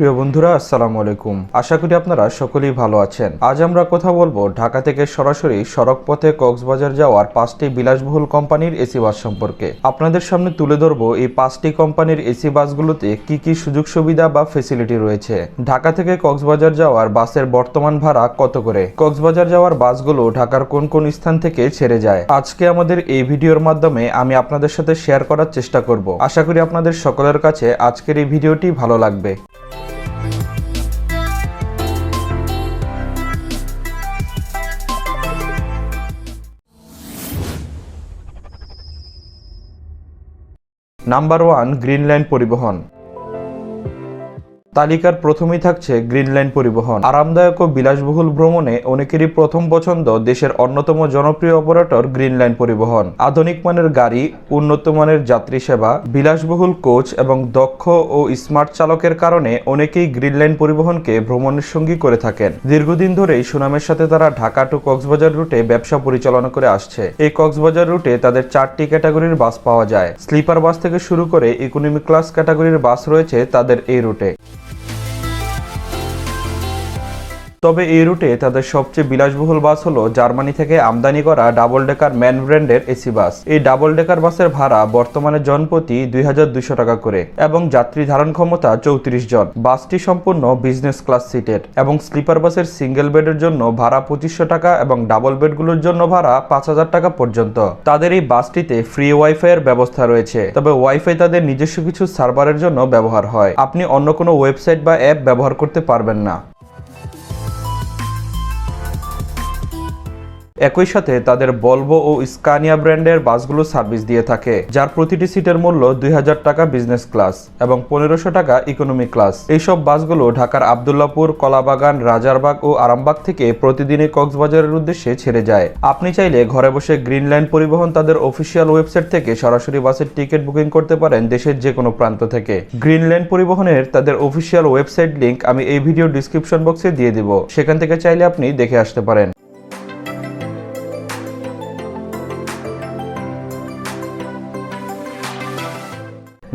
প্রিয় বন্ধুরা, আসসালামু আলাইকুম। আশা করি আপনারা সকলেই ভালো আছেন। আজ আমরা কথা বলব ঢাকা থেকে সরাসরি সড়ক পথে কক্সবাজার যাওয়ার পাঁচটি বিলাসবহুল কোম্পানির এসি বাস সম্পর্কে। আপনাদের সামনে তুলে ধরবো এই পাঁচটি কোম্পানির এসি বাসগুলোতে কি কি সুযোগ সুবিধা বা ফেসিলিটি রয়েছে। ঢাকা থেকে কক্সবাজার যাওয়ার বাসের বর্তমান ভাড়া কত করে? কক্সবাজার যাওয়ার বাসগুলো ঢাকার কোন কোন স্থান থেকে ছেড়ে যায়? আজকে আমাদের এই ভিডিওর মাধ্যমে আমি আপনাদের সাথে শেয়ার করার চেষ্টা করব। আশা করি আপনাদের সকলের কাছে আজকের এই ভিডিওটি ভালো লাগবে। নাম্বার ওয়ান গ্রিন লাইন পরিবহন। তালিকার প্রথমেই থাকছে গ্রিন লাইন পরিবহন। আরামদায়ক ও বিলাসবহুল ভ্রমণে অনেকেরই প্রথম পছন্দ দেশের অন্যতম জনপ্রিয় অপারেটর গ্রিন লাইন পরিবহন। আধুনিক মানের গাড়ি, উন্নত মানের যাত্রী সেবা, বিলাসবহুল কোচ এবং দক্ষ ও স্মার্ট চালকের কারণে অনেকেই গ্রিন লাইন পরিবহনকে ভ্রমণের সঙ্গী করে থাকেন। দীর্ঘদিন ধরেই সুনামের সাথে তারা ঢাকা টু কক্সবাজার রুটে ব্যবসা পরিচালনা করে আসছে। এই কক্সবাজার রুটে তাদের চারটি ক্যাটাগরির বাস পাওয়া যায়। স্লিপার বাস থেকে শুরু করে ইকোনমি ক্লাস ক্যাটাগরির বাস রয়েছে তাদের এই রুটে। তবে এই রুটে তাদের সবচেয়ে বিলাসবহুল বাস হলো জার্মানি থেকে আমদানি করা ডাবল ডেকার ম্যান ব্র্যান্ডের এসি বাস। এই ডাবল ডেকার বাসের ভাড়া বর্তমানে জনপ্রতি দুই হাজার দুইশো টাকা করে এবং যাত্রী ধারণ ক্ষমতা চৌত্রিশ জন। বাসটি সম্পূর্ণ বিজনেস ক্লাস সিটের এবং স্লিপার বাসের সিঙ্গেল বেডের জন্য ভাড়া পঁচিশশো টাকা এবং ডাবল বেডগুলোর জন্য ভাড়া পাঁচ হাজার টাকা পর্যন্ত। তাদের এই বাসটিতে ফ্রি ওয়াইফাই এর ব্যবস্থা রয়েছে। তবে ওয়াইফাই তাদের নিজস্ব কিছু সার্ভারের জন্য ব্যবহার হয়। আপনি অন্য কোনো ওয়েবসাইট বা অ্যাপ ব্যবহার করতে পারবেন না। একই সাথে তাদের বলব ও স্কানিয়া ব্র্যান্ডের বাসগুলো সার্ভিস দিয়ে থাকে, যার প্রতিটি সিটের মূল্য দুই হাজার টাকা বিজনেস ক্লাস এবং পনেরোশো টাকা ইকোনমি ক্লাস এইসব বাসগুলো ঢাকার আবদুল্লাপুর, কলাবাগান, রাজারবাগ ও আরামবাগ থেকে প্রতিদিনই কক্সবাজারের উদ্দেশ্যে ছেড়ে যায়। আপনি চাইলে ঘরে বসে গ্রিন লাইন পরিবহন তাদের অফিসিয়াল ওয়েবসাইট থেকে সরাসরি বাসের টিকিট বুকিং করতে পারেন দেশের যে কোনো প্রান্ত থেকে। গ্রিন লাইন পরিবহনের তাদের অফিসিয়াল ওয়েবসাইট লিংক আমি এই ভিডিও ডিসক্রিপশন বক্সে দিয়ে দিব। সেখান থেকে চাইলে আপনি দেখে আসতে পারেন।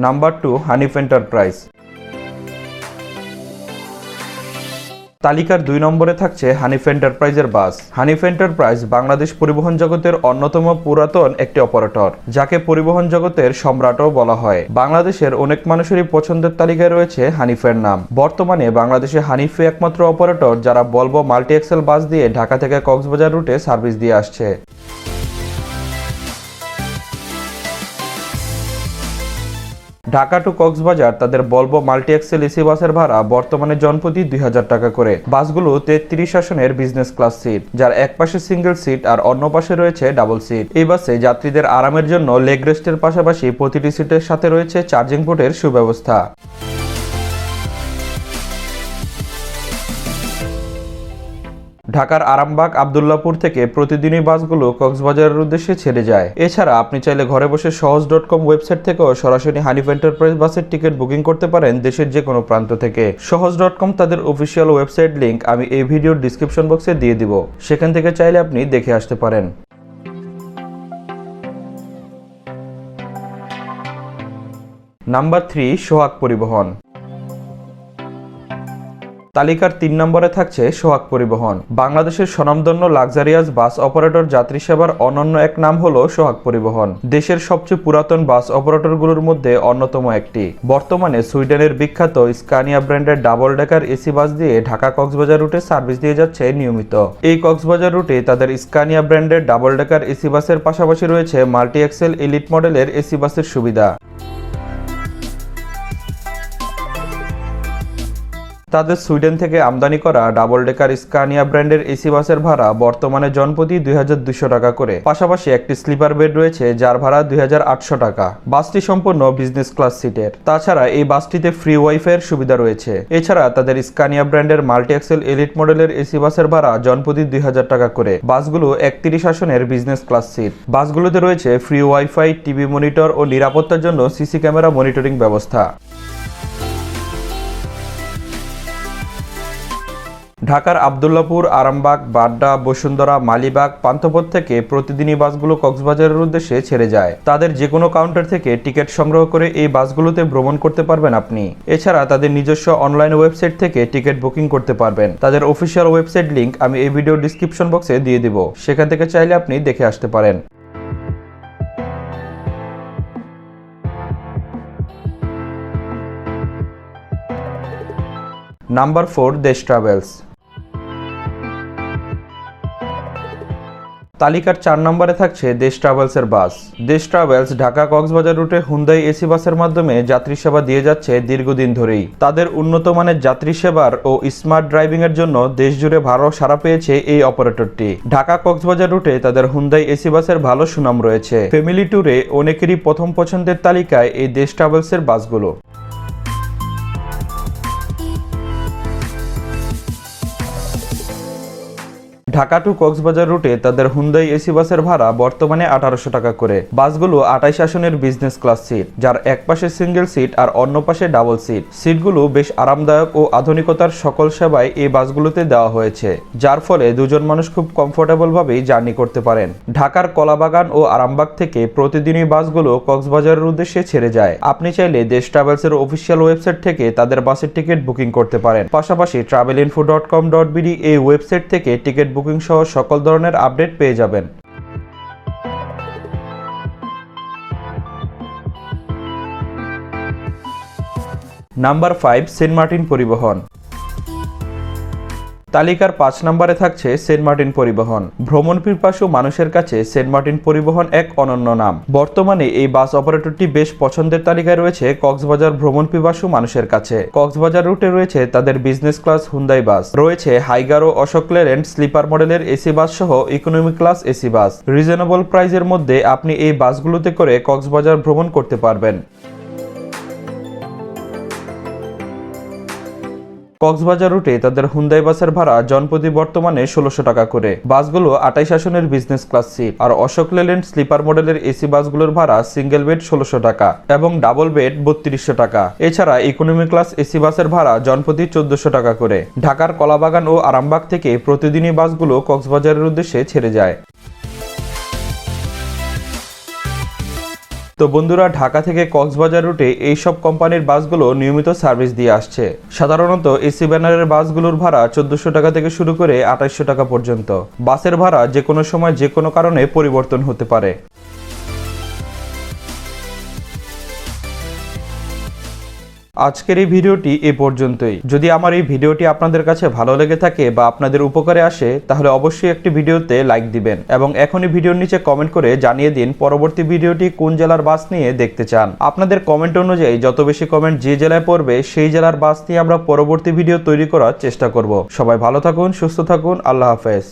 নাম্বার টু হানিফ এন্টারপ্রাইজ তালিকার দুই নম্বরে থাকছে হানিফ এন্টারপ্রাইজের বাস। হানিফ এন্টারপ্রাইজ বাংলাদেশ পরিবহন জগতের অন্যতম পুরাতন একটি অপারেটর, যাকে পরিবহন জগতের সম্রাটও বলা হয়। বাংলাদেশের অনেক মানুষেরই পছন্দের তালিকায় রয়েছে হানিফের নাম। বর্তমানে বাংলাদেশে হানিফে একমাত্র অপারেটর যারা বলব মাল্টি এক্সেল বাস দিয়ে ঢাকা থেকে কক্সবাজার রুটে সার্ভিস দিয়ে আসছে। ঢাকা টু কক্সবাজার তাদের বলব মাল্টি এক্সেল এসি বাসের ভাড়া বর্তমানে জনপ্রতি দুই হাজার টাকা করে। বাসগুলো তেত্রিশ আসনের বিজনেস ক্লাস সিট যার এক পাশে সিঙ্গেল সিট আর অন্য পাশে রয়েছে ডাবল সিট এই বাসে যাত্রীদের আরামের জন্য লেগ রেস্টের পাশাপাশি প্রতিটি সিটের সাথে রয়েছে চার্জিং পোর্টের সুব্যবস্থা। ঢাকার আরামবাগ, আবদুল্লাপুর থেকে প্রতিদিনই বাসগুলো কক্সবাজারের উদ্দেশ্যে ছেড়ে যায়। এছাড়া আপনি চাইলে ঘরে বসে সহজ ডট কম ওয়েবসাইট থেকেও সরাসরি হানিফ এন্টারপ্রাইজ বাসের টিকিট বুকিং করতে পারেন দেশের যে কোনো প্রান্ত থেকে। সহজ ডট কম তাদের অফিসিয়াল ওয়েবসাইট লিঙ্ক আমি এই ভিডিওর ডিসক্রিপশন বক্সে দিয়ে দিব। সেখান থেকে চাইলে আপনি দেখে আসতে পারেন। নাম্বার থ্রি সোহাগ পরিবহন। তালিকার তিন নম্বরে থাকছে সোহাগ পরিবহন। বাংলাদেশের স্বনামধন্য লাক্সারিয়াস বাস অপারেটর যাত্রী সেবার অনন্য এক নাম হলো সোহাগ পরিবহন। দেশের সবচেয়ে পুরাতন বাস অপারেটরগুলোর মধ্যে অন্যতম একটি। বর্তমানে সুইডেনের বিখ্যাত স্কানিয়া ব্র্যান্ডের ডাবল ডেকার এসি বাস দিয়ে ঢাকা কক্সবাজার রুটে সার্ভিস দিয়ে যাচ্ছে নিয়মিত। এই কক্সবাজার রুটে তাদের স্কানিয়া ব্র্যান্ডের ডাবল ডেকার এসি বাসের পাশাপাশি রয়েছে মাল্টি এক্সেল এলিট মডেলের এসি বাসের সুবিধা। তাদের সুইডেন থেকে আমদানি করা ডাবল ডেকার স্কানিয়া ব্র্যান্ডের এসি বাসের ভাড়া বর্তমানে জনপ্রতি দু হাজার দুইশো টাকা করে। পাশাপাশি একটি স্লিপার বেড রয়েছে, যার ভাড়া দুই হাজার আটশো টাকা। বাসটি সম্পূর্ণ বিজনেস ক্লাস সিটের। তাছাড়া এই বাসটিতে ফ্রি ওয়াইফাই এর সুবিধা রয়েছে। এছাড়া তাদের স্কানিয়া ব্র্যান্ডের মাল্টি এক্সেল এলিট মডেলের এসি বাসের ভাড়া জনপ্রতি দুই হাজার টাকা করে। বাসগুলো একত্রিশ আসনের বিজনেস ক্লাস সিট। বাসগুলোতে রয়েছে ফ্রি ওয়াইফাই, টিভি মনিটর ও নিরাপত্তার জন্য সিসি ক্যামেরা মনিটরিং ব্যবস্থা। ঢাকার আবদুল্লাপুর, আরামবাগ, বাড্ডা, বসুন্ধরা, মালিবাগ, পান্থপথ থেকে প্রতিদিনই বাসগুলো কক্সবাজারের উদ্দেশ্যে ছেড়ে যায়। তাদের যে কোনো কাউন্টার থেকে টিকিট সংগ্রহ করে এই বাসগুলোতে ভ্রমণ করতে পারবেন আপনি। এছাড়া তাদের নিজস্ব অনলাইন ওয়েবসাইট থেকে টিকিট বুকিং করতে পারবেন। তাদের অফিসিয়াল ওয়েবসাইট লিংক আমি এই ভিডিও ডিসক্রিপশন বক্সে দিয়ে দিব। সেখান থেকে চাইলে আপনি দেখে আসতে পারেন। Number four, Desh travels. তালিকার চার নম্বরে থাকছে দেশ ট্রাভেলসের বাস। দেশ ট্রাভেলস ঢাকা কক্সবাজার রুটে হুন্দাই এসি বাসের মাধ্যমে যাত্রী সেবা দিয়ে যাচ্ছে দীর্ঘদিন ধরেই। তাদের উন্নত মানের যাত্রী সেবার ও স্মার্ট ড্রাইভিং এর জন্য দেশ জুড়ে ভালো সাড়া পেয়েছে এই অপারেটরটি। ঢাকা কক্সবাজার রুটে তাদের হুন্দাই এসি বাসের ভালো সুনাম রয়েছে। ফ্যামিলি ট্যুরে অনেকেরই প্রথম পছন্দের তালিকায় এই দেশ ট্রাভেলসের বাসগুলো। ঢাকা টু কক্সবাজার রুটে তাদের হুন্দাই এসি বাসের ভাড়া বর্তমানে আঠারোশো টাকা করে। বাসগুলো আটাইশ আসনের বিজনেস ক্লাস সিট যার এক পাশে সিঙ্গেল সিট আর অন্য পাশে ডাবল সিট সিটগুলো বেশ আরামদায়ক ও আধুনিকতার সকল সেবাই এই বাসগুলোতে দেওয়া হয়েছে, যার ফলে দুজন মানুষ খুব কমফোর্টেবল ভাবেই জার্নি করতে পারেন। ঢাকার কলাবাগান ও আরামবাগ থেকে প্রতিদিনই বাসগুলো কক্সবাজারের উদ্দেশ্যে ছেড়ে যায়। আপনি চাইলে দেশ ট্রাভেলসের অফিসিয়াল ওয়েবসাইট থেকে তাদের বাসের টিকিট বুকিং করতে পারেন। পাশাপাশি travel info dot com dot BD এই ওয়েবসাইট থেকে টিকিট বুকিং সহ সকল ধরনের আপডেট পেয়ে যাবেন। নাম্বার ফাইভ সেন্ট মার্টিন পরিবহন। তালিকার পাঁচ নম্বরে থাকছে সেন্ট মার্টিন পরিবহন। ভ্রমণ পিপাসু মানুষের কাছে সেন্ট মার্টিন পরিবহন এক অনন্য নাম। বর্তমানে এই বাস অপারেটরটি বেশ পছন্দের তালিকায় রয়েছে কক্সবাজার ভ্রমণ পিপাসু মানুষের কাছে। কক্সবাজার রুটে রয়েছে তাদের বিজনেস ক্লাস হুন্দাই বাস। রয়েছে হাইগারো অশোক লেরেন্ট স্লিপার মডেলের এসি বাস সহ economy class AC bus. Reasonable প্রাইজের মধ্যে আপনি এই বাসগুলোতে করে কক্সবাজার ভ্রমণ করতে পারবেন। কক্সবাজার রুটে তাদের হুন্দাই বাসের ভাড়া জনপ্রতি বর্তমানে ষোলোশো টাকা করে। বাসগুলো আটাইশ আসনের বিজনেস ক্লাস সিট আর অশোক লেল্যান্ড স্লিপার মডেলের এসি বাসগুলোর ভাড়া সিঙ্গেল বেড ষোলোশো টাকা এবং ডাবল বেড বত্রিশশো টাকা। এছাড়া ইকোনমি ক্লাস এসি বাসের ভাড়া জনপ্রতি চোদ্দশো টাকা করে। ঢাকার কলাবাগান ও আরামবাগ থেকে প্রতিদিনই বাসগুলো কক্সবাজারের উদ্দেশ্যে ছেড়ে যায়। তো বন্ধুরা, ঢাকা থেকে কক্সবাজার রুটে এই সব কোম্পানির বাসগুলো নিয়মিত সার্ভিস দিয়ে আসছে। সাধারণত এসি ব্যানারের বাসগুলোর ভাড়া চোদ্দশো টাকা থেকে শুরু করে আঠাইশশো টাকা পর্যন্ত। বাসের ভাড়া যে কোনো সময় যে কোনো কারণে পরিবর্তন হতে পারে। আজকের এই ভিডিওটি এ পর্যন্তই। যদি আমার এই ভিডিওটি আপনাদের কাছে ভালো লেগে থাকে বা আপনাদের উপকারে আসে, তাহলে অবশ্যই একটি ভিডিওতে লাইক দিবেন এবং এখনই ভিডিওর নিচে কমেন্ট করে জানিয়ে দিন পরবর্তী ভিডিওটি কোন জেলার বাস নিয়ে দেখতে চান। আপনাদের কমেন্ট অনুযায়ী যত বেশি কমেন্ট যে জেলায় পড়বে, সেই জেলার বাস নিয়ে আমরা পরবর্তী ভিডিও তৈরি করার চেষ্টা করব। সবাই ভালো থাকুন, সুস্থ থাকুন, আল্লাহ হাফেজ।